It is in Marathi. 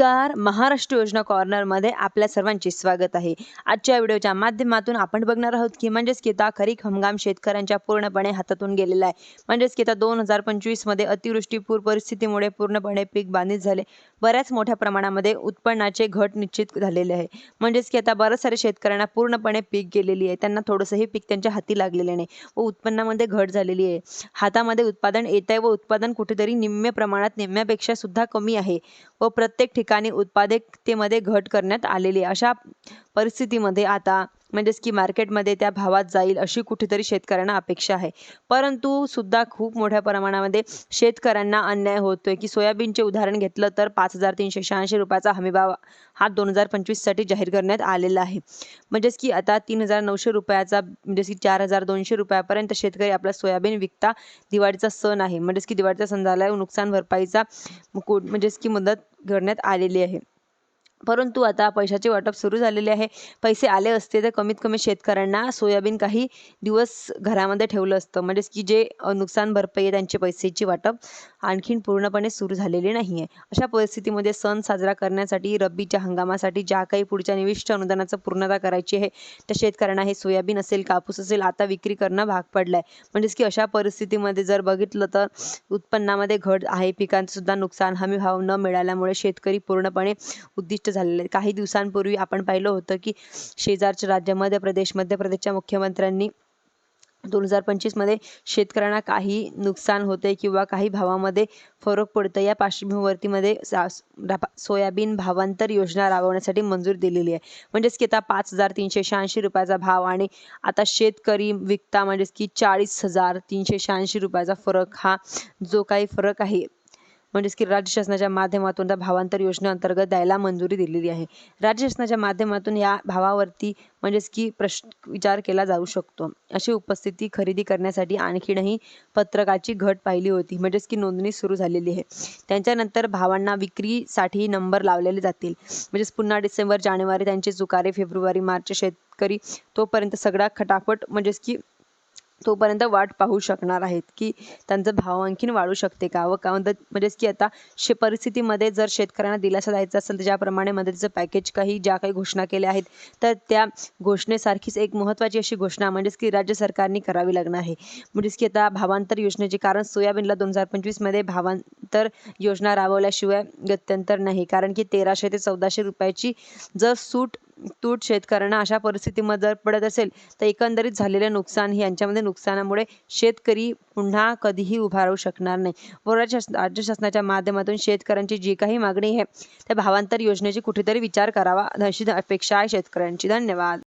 नमस्कार. महाराष्ट्र योजना कॉर्नरमध्ये आपल्या सर्वांचे स्वागत आहे. आजच्या व्हिडिओच्या माध्यमातून आपण बघणार आहोत की म्हणजेच की आता खरीप हंगाम शेतकऱ्यांच्या पूर्णपणे हातातून गेलेला आहे. म्हणजेच की आता दोन हजार पंचवीसमध्ये अतिवृष्टी पूर परिस्थितीमुळे पूर्णपणे पीक बाधित झाले. बऱ्याच मोठ्या प्रमाणामध्ये उत्पन्नाचे घट निश्चित झालेले आहे. म्हणजेच की आता बऱ्याच सारे शेतकऱ्यांना पूर्णपणे पीक गेलेली आहे. त्यांना थोडंसंही पीक त्यांच्या हाती लागलेले नाही. व उत्पन्नामध्ये घट झालेली आहे. हातामध्ये उत्पादन येत आहे व उत्पादन कुठेतरी निम्म्या प्रमाणात निम्म्यापेक्षा सुद्धा कमी आहे. व प्रत्येक ठिकाणी ठिकाणी उत्पादकतेमध्ये घट करण्यात आलेली अशा परिस्थितीमध्ये आता म्हणजेच की मार्केटमध्ये त्या भावात जाईल अशी कुठेतरी शेतकऱ्यांना अपेक्षा आहे. परंतु सुद्धा खूप मोठ्या प्रमाणामध्ये शेतकऱ्यांना अन्याय होतोय. की सोयाबीनचे उदाहरण घेतलं तर पाच हजार तीनशे शहाऐंशी रुपयाचा हमीभाव हा दोन हजार पंचवीससाठी जाहीर करण्यात आलेला आहे. म्हणजेच की आता तीन हजार नऊशे रुपयाचा म्हणजेच की चार हजार दोनशे रुपयापर्यंत शेतकरी आपला सोयाबीन विकता दिवाळीचा सण आहे. म्हणजेच की दिवाळीचा सण झाला नुकसान भरपाईचा मुकुट म्हणजेच की मदत करण्यात आलेली आहे. परंतु आता पैशाचे वाटप सुरू झालेले आहे. पैसे आले असते तर कमीत कमी शेतकऱ्यांना सोयाबीन काही दिवस घरामध्ये ठेवलं असतं. म्हणजेच की जे नुकसान भरपाई आहे त्यांचे पैसेची वाटप आणखीन पूर्णपणे सुरू झालेले नाही आहे अशा परिस्थितीमध्ये सण साजरा करण्यासाठी रब्बीच्या हंगामासाठी ज्या काही पुढच्या निविष्ट अनुदानाचं पूर्णता करायची आहे त्या शेतकऱ्यांना हे सोयाबीन असेल कापूस असेल आता विक्री करणं भाग पडलं आहे म्हणजेच की अशा परिस्थितीमध्ये जर बघितलं तर उत्पन्नामध्ये घट आहे पिकांचं सुद्धा नुकसान हमी भाव न मिळाल्यामुळे शेतकरी पूर्णपणे उद्दिष्ट झालेले आहेत काही दिवसांपूर्वी आपण पाहिलं होतं की शेजारच्या राज्य मध्य प्रदेश मध्य प्रदेशच्या मुख्यमंत्र्यांनी दोन हजार पंचवीसमध्ये शेतकऱ्यांना काही नुकसान होते किंवा काही भावामध्ये फरक पडतं या पार्श्वभूमीवरतीमध्ये सोयाबीन भावांतर योजना राबवण्यासाठी मंजुरी दिलेली आहे. म्हणजेच की आता पाच हजार तीनशे शहाऐंशी रुपयाचा भाव आणि आता शेतकरी विकता म्हणजेच की चाळीस हजार तीनशे शहाऐंशी रुपयाचा फरक हा जो काही फरक आहे म्हणजेच की राज्य शासनाच्या माध्यमातून त्या भावांतर योजनेअंतर्गत द्यायला मंजुरी दिलेली आहे. राज्य शासनाच्या माध्यमातून या भावावरती म्हणजेच की प्रश्न विचार केला जाऊ शकतो. अशी उपस्थिती खरेदी करण्यासाठी आणखीनही पत्रकाची घट पाहिली होती. म्हणजेच की नोंदणी सुरू झालेली आहे. त्यांच्यानंतर भावांना विक्रीसाठी नंबर लावलेले जातील. म्हणजेच पुन्हा डिसेंबर जानेवारी त्यांचे चुकारे फेब्रुवारी मार्च शेतकरी तोपर्यंत सगळा खटापट म्हणजेच की तोपर्यंत वाट पाहू शकणार आहेत की त्यांचं भाव आणखीन वाढू शकते का? व का म्हणतात म्हणजेच की आता शे परिस्थितीमध्ये जर शेतकऱ्यांना दिलासा द्यायचा असेल तर ज्याप्रमाणे मदतीचं पॅकेज काही ज्या काही घोषणा केल्या आहेत तर त्या घोषणेसारखीच एक महत्त्वाची अशी घोषणा म्हणजेच की राज्य सरकारने करावी लागणार आहे. म्हणजेच की आता भावांतर योजनेचे कारण सोयाबीनला दोन हजार पंचवीसमध्ये भावांतर योजना राबवल्याशिवाय गत्यंतर नाही. कारण की तेराशे ते चौदाशे रुपयाची जर सूट तूट शेतकऱ्यांना अशा परिस्थितीमध्ये जर पडत असेल तर एकंदरीत झालेले नुकसान हे यांच्यामध्ये नुकसानामुळे शेतकरी पुन्हा कधीही उभा राहू शकणार नाही. व राज्य राज्य शासनाच्या माध्यमातून शेतकऱ्यांची जी काही मागणी आहे त्या भावांतर योजनेची कुठेतरी विचार करावा. अशी अपेक्षा आहे शेतकऱ्यांची. धन्यवाद.